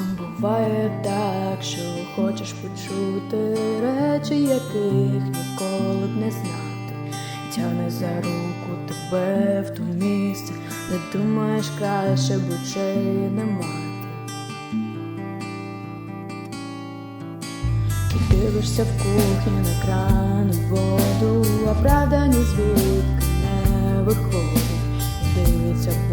Буває так, що хочеш почути речі, яких ніколи б не знати. Тягне за руку тебе в то місце, де думаєш краще б очей не мати. Ти дивишся в кухні на кран воду, а правда ні звідки не виходить. Дивиться в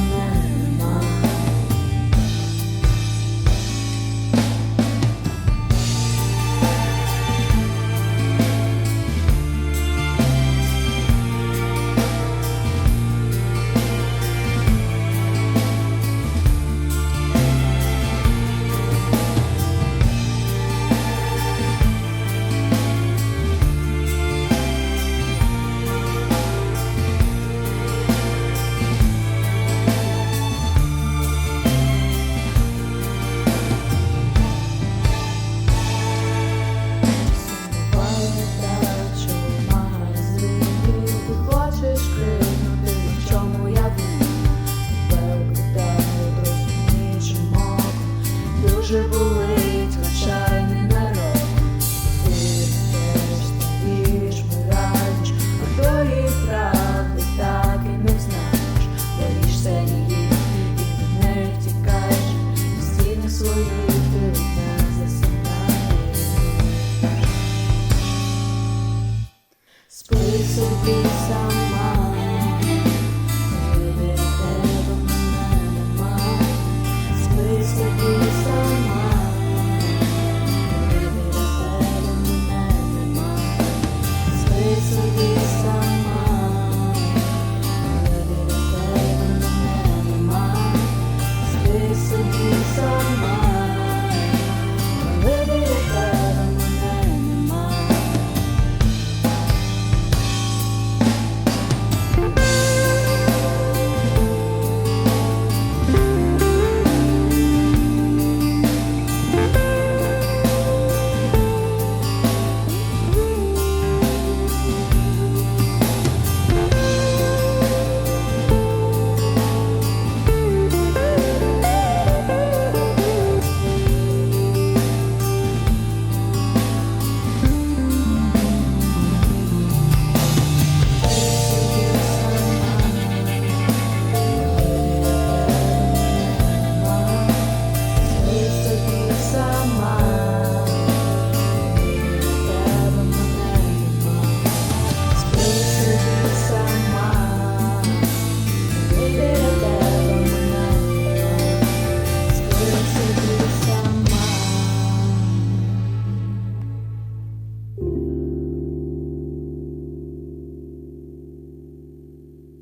винна. Тебе